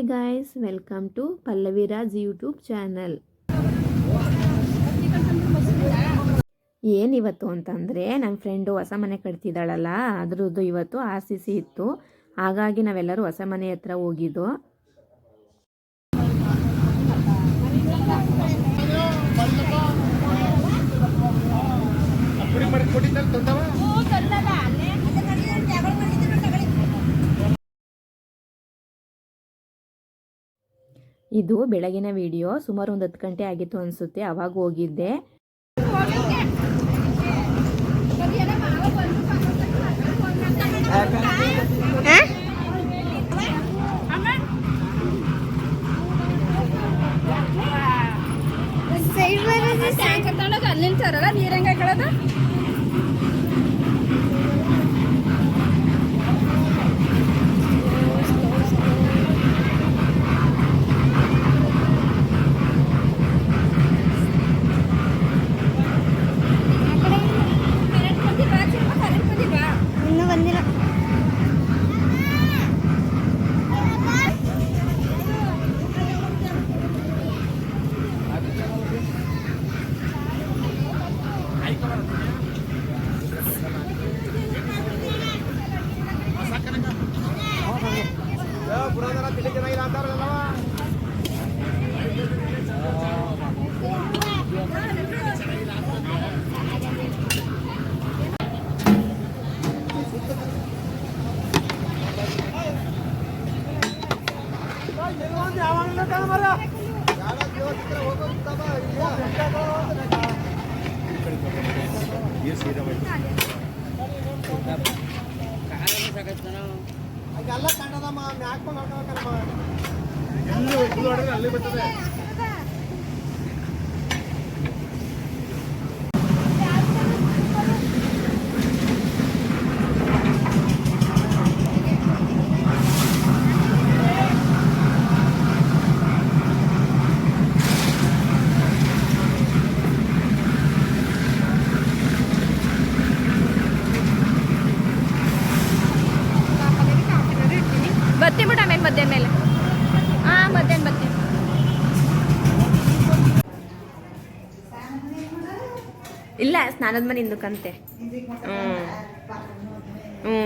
Hi guys welcome to Pallaviraj YouTube channel ಏನಿವತ್ತು ಅಂತಂದರೆ ನನ್ನ ಫ್ರೆಂಡು ಹೊಸ ಮನೆ ಕಟ್ತಿದ್ದಾಳಲ್ಲ, ಅದ್ರದ್ದು ಇವತ್ತು ಆರ್ ಸಿ ಸಿ ಇತ್ತು. ಹಾಗಾಗಿ ನಾವೆಲ್ಲರೂ ಹೊಸ ಮನೆ ಹತ್ರ ಹೋಗಿದ್ದು. ಇದು ಬೆಳಗಿನ ವಿಡಿಯೋ ಸುಮಾರು ಒಂದು ಹತ್ತು ಗಂಟೆ ಆಗಿತ್ತು ಅನಿಸುತ್ತೆ ಅವಾಗ ಹೋಗಿದ್ದೆ ಅಲ್ಲಿ ತಿಳಿ ಜನ ಇಲ್ಲ ಅಂತಾರಲ್ಲವ ಸೀದಾ ಬತ್ತಿ ಇಲ್ಲ ಸ್ನಾನದ ಮನೆ ಹಿಂದಕ್ಕಂತೆ ಹ್ಞೂ ಹ್ಞೂ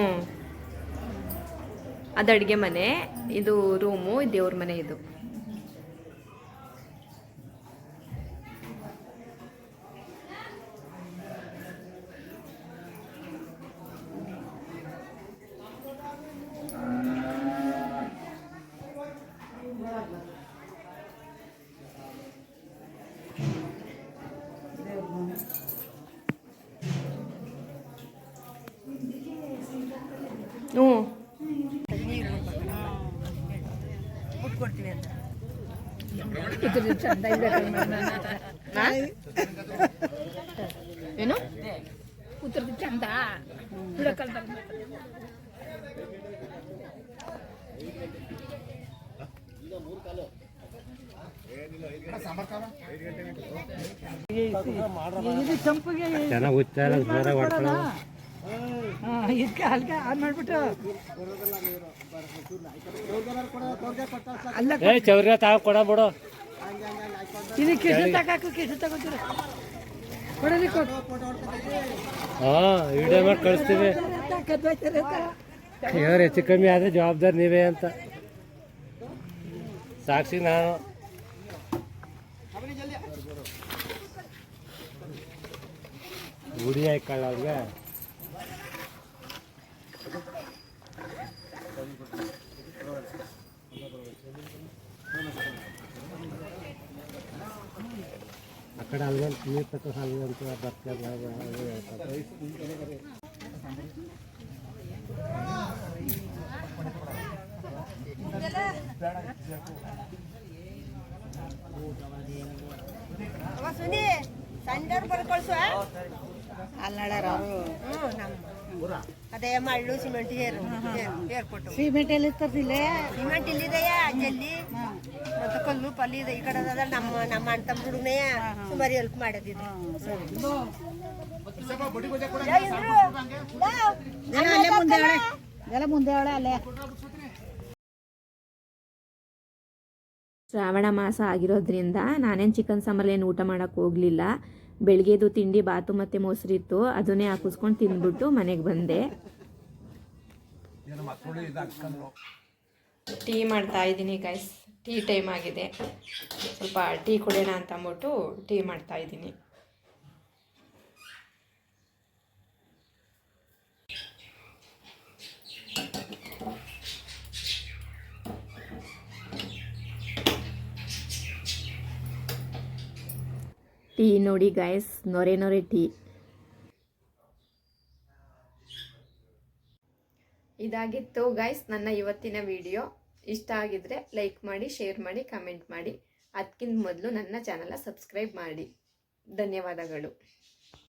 ಅದು ಅಡುಗೆ ಮನೆ ಇದು ರೂಮು ದೇವ್ರ ಮನೆ ಇದು ಹ್ಞೂ ಏನು? ಉತ್ತರದ ಚಂದ. ಬಿಡಕಲ್ ಚೆನ್ನಾಗಿ ಚಂಪಿಗೆ ಜ್ವರ ಹೊಡ್ಕೊಳ್ಳೋ ಇದಕ್ಕೆ ಹಲ್ಕೆ ಚೌರ್ಯ ತಾವ್ ಕೊಡ ಬಿಡು ಇದು ಕಿಶನ್ ತಗಾಕು ಕಿಶನ್ ತಗೋತೀರ ಕೊಡಲಿ ಕೊಡು ಹಾ ವಿಡಿಯೋ ಮಾಡಿ ಕಳಿಸ್ತೀವಿ ತಾಕತ್ ಹೋಯ್ತಾರೆ ಅಂತ. ಏನಾರು ಹೆಚ್ಚು ಕಮ್ಮಿ ಆದ್ರೆ ಜವಾಬ್ದಾರಿ ನೀವೇ ಅಂತ ಸಾಕ್ಷಿ ನಾನು ಗುಡಿ ಹಾಕೊಳ್ಳ ಅವ್ರಿಗೆ ಆ ಕಡೆ ಅಲ್ಗಂತ ನೀರು ತಕ್ಕ ಅಲ್ಗಂತ ಬರ್ತಾರೆ ಸುನಿ ಸಂಜೆವ್ರು ಬರ್ಕೊಳ್ಸುವ ಅಲ್ಲಡಾರ ಅವರು ಅದೇ ಮಳ್ಳು ಸಿಮೆಂಟ್ ಸಿಮೆಂಟ್ ಎಲ್ಲಿ ತರ್ತಿಲ್ಲ ಸಿಮೆಂಟ್ ಇಲ್ಲಿದೆಯ ಜಲ್ಲಿ ಮತ್ತೆ ಕಲ್ಲು ಪಲ್ಲಿ ಇದೆ ಈ ಕಡೆ ಅದ ನಮ್ಮ ನಮ್ಮ ಅಣ್ಣ ತಮ್ಮ ಹುಡುಗನೇ ಸುಮಾರು ಹೆಲ್ಪ್ ಮಾಡೋದಿದ್ದು ಅಲ್ಲೇ ಮುಂದೆ ಎಲ್ಲ ಮುಂದೆ ಅಲ್ಲೇ. ಶ್ರಾವಣ ಮಾಸ ಆಗಿರೋದ್ರಿಂದ ನಾನೇನು ಚಿಕನ್ ಸಾಂಬಾರೇನು ಊಟ ಮಾಡೋಕ್ಕೆ ಹೋಗಲಿಲ್ಲ. ಬೆಳಗ್ಗೆದು ತಿಂಡಿ ಬಾತು ಮತ್ತು ಮೊಸರಿತ್ತು ಅದನ್ನೇ ಹಾಕಿಸ್ಕೊಂಡು ತಿಂದ್ಬಿಟ್ಟು ಮನೆಗೆ ಬಂದೆ. ಟೀ ಮಾಡ್ತಾ ಇದ್ದೀನಿ ಗೈಸ್ ಟೀ ಟೈಮ್ ಆಗಿದೆ. ಸ್ವಲ್ಪ ಟೀ ಕುಡಿಯೋಣ ಅಂತ ಅಂದ್ಬಿಟ್ಟು ಟೀ ಮಾಡ್ತಾ ಇದ್ದೀನಿ. ಟೀ ನೋಡಿ ಗಾಯಸ್ ನೊರೆ ನೊರೆ ಟೀ. ಇದಾಗಿತ್ತು ಗಾಯ್ಸ್ ನನ್ನ ಇವತ್ತಿನ ವಿಡಿಯೋ ಇಷ್ಟ ಆಗಿದ್ರೆ ಲೈಕ್ ಮಾಡಿ ಶೇರ್ ಮಾಡಿ ಕಮೆಂಟ್ ಮಾಡಿ. ಅದಕ್ಕಿಂತ ಮೊದಲು ನನ್ನ ಚಾನಲ್ನ ಸಬ್ಸ್ಕ್ರೈಬ್ ಮಾಡಿ. ಧನ್ಯವಾದಗಳು.